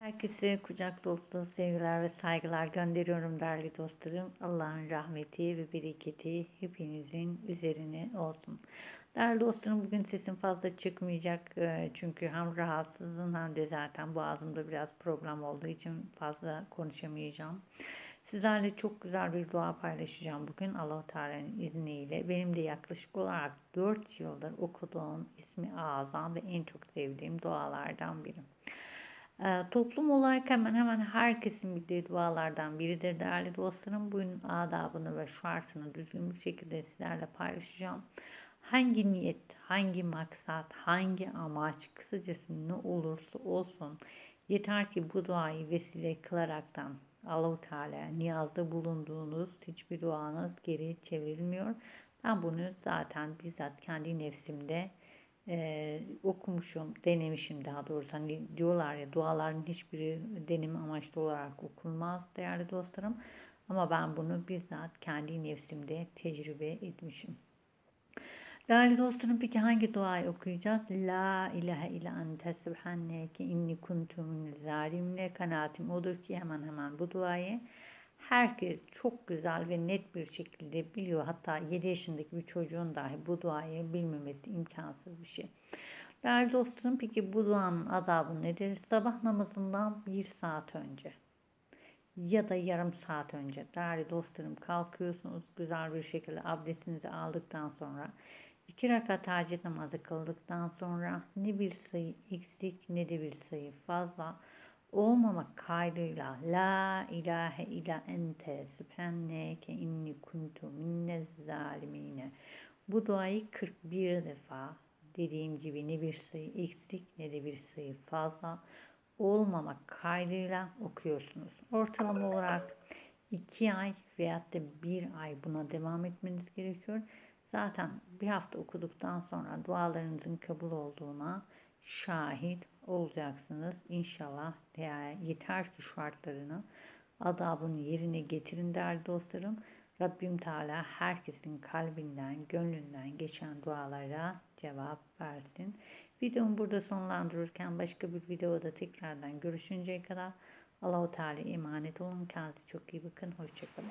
Herkese kucak dolusu sevgiler ve saygılar gönderiyorum değerli dostlarım. Allah'ın rahmeti ve bereketi hepinizin üzerine olsun. Değerli dostlarım bugün sesim fazla çıkmayacak e, çünkü hem rahatsızım hem de zaten boğazımda biraz problem olduğu için fazla konuşamayacağım. Sizlerle çok güzel bir dua paylaşacağım bugün Allah-u Teala'nın izniyle. Benim de yaklaşık olarak 4 yıldır okuduğum ismi azam ve en çok sevdiğim dualardan biri. Ee, toplum olarak hemen hemen herkesin bildiği dualardan biridir değerli dostlarım. Bunun adabını ve şartını düzgün bir şekilde sizlerle paylaşacağım. Hangi niyet, hangi maksat, hangi amaç, kısacası ne olursa olsun yeter ki bu duayı vesile kılaraktan Allahu Teala niyazda bulunduğunuz hiçbir duanız geri çevrilmiyor. Ben bunu zaten bizzat kendi nefsimde e, okumuşum, denemişim daha doğrusu. Hani diyorlar ya duaların hiçbiri denim amaçlı olarak okunmaz değerli dostlarım. Ama ben bunu bizzat kendi nefsimde tecrübe etmişim. Değerli dostlarım peki hangi duayı okuyacağız? La ilahe illa ente subhaneke inni kuntu min zalimle kanaatim odur ki hemen hemen bu duayı herkes çok güzel ve net bir şekilde biliyor. Hatta 7 yaşındaki bir çocuğun dahi bu duayı bilmemesi imkansız bir şey. Değerli dostlarım peki bu duanın adabı nedir? Sabah namazından bir saat önce ya da yarım saat önce değerli dostlarım kalkıyorsunuz güzel bir şekilde abdestinizi aldıktan sonra iki rakat hacet namazı kıldıktan sonra ne bir sayı eksik ne de bir sayı fazla olmamak kaydıyla La ilahe illa ente sübhanneke inni kuntu minnez zalimine bu duayı 41 defa dediğim gibi ne bir sayı eksik ne de bir sayı fazla olmamak kaydıyla okuyorsunuz. Ortalama olarak 2 ay veyahut da 1 ay buna devam etmeniz gerekiyor. Zaten bir hafta okuduktan sonra dualarınızın kabul olduğuna şahit olacaksınız. İnşallah yeter ki şartlarını adabını yerine getirin değerli dostlarım. Rabbim Teala herkesin kalbinden, gönlünden geçen dualara cevap versin. Videomu burada sonlandırırken başka bir videoda tekrardan görüşünceye kadar Allahu Teala emanet olun. Kendinize çok iyi bakın. Hoşçakalın.